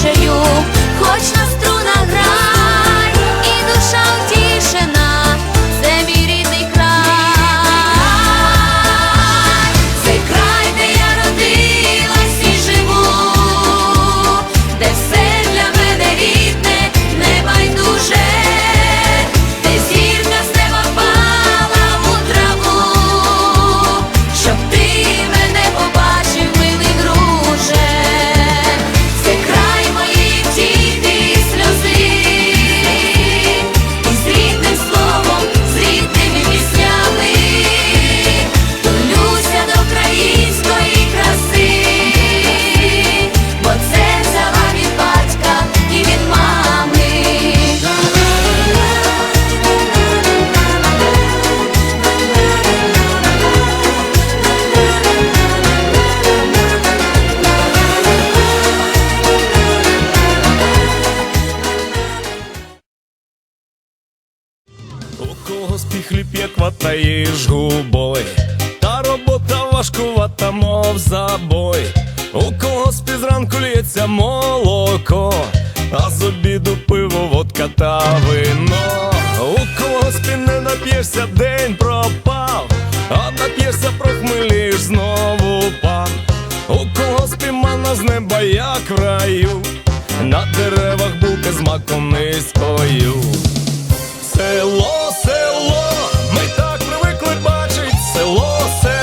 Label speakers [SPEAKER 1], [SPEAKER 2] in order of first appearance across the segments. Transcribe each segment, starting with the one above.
[SPEAKER 1] душею, хоч нас. Ковтаєш губой, та робота важкувата, мов забой. У когось під зранку лється молоко, а з обіду пиво, водка та вино. У когось ти не нап'єшся, день пропав, а нап'єшся, прохмеліш знову пан. У когось пімана з неба, як в раю, на деревах булки з маком низькою. Село, село, ми так привикли бачить, село, село,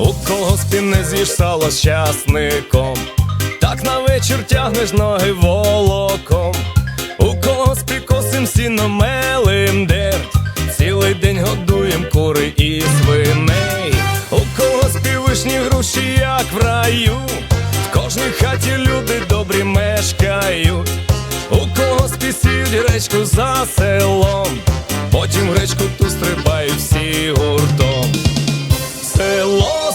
[SPEAKER 1] У кого спіне з'їш сало з часником, так на вечір тягнеш ноги волоком, у кого з пікосим сіном мелим дерть, цілий день годуєм кури і свиней, у кого з півишні груші, як в раю, в кожній хаті люди добрі мешкають, у кого спісють гречку за селом, потім гречку ту стрибають всі гуртом. Село,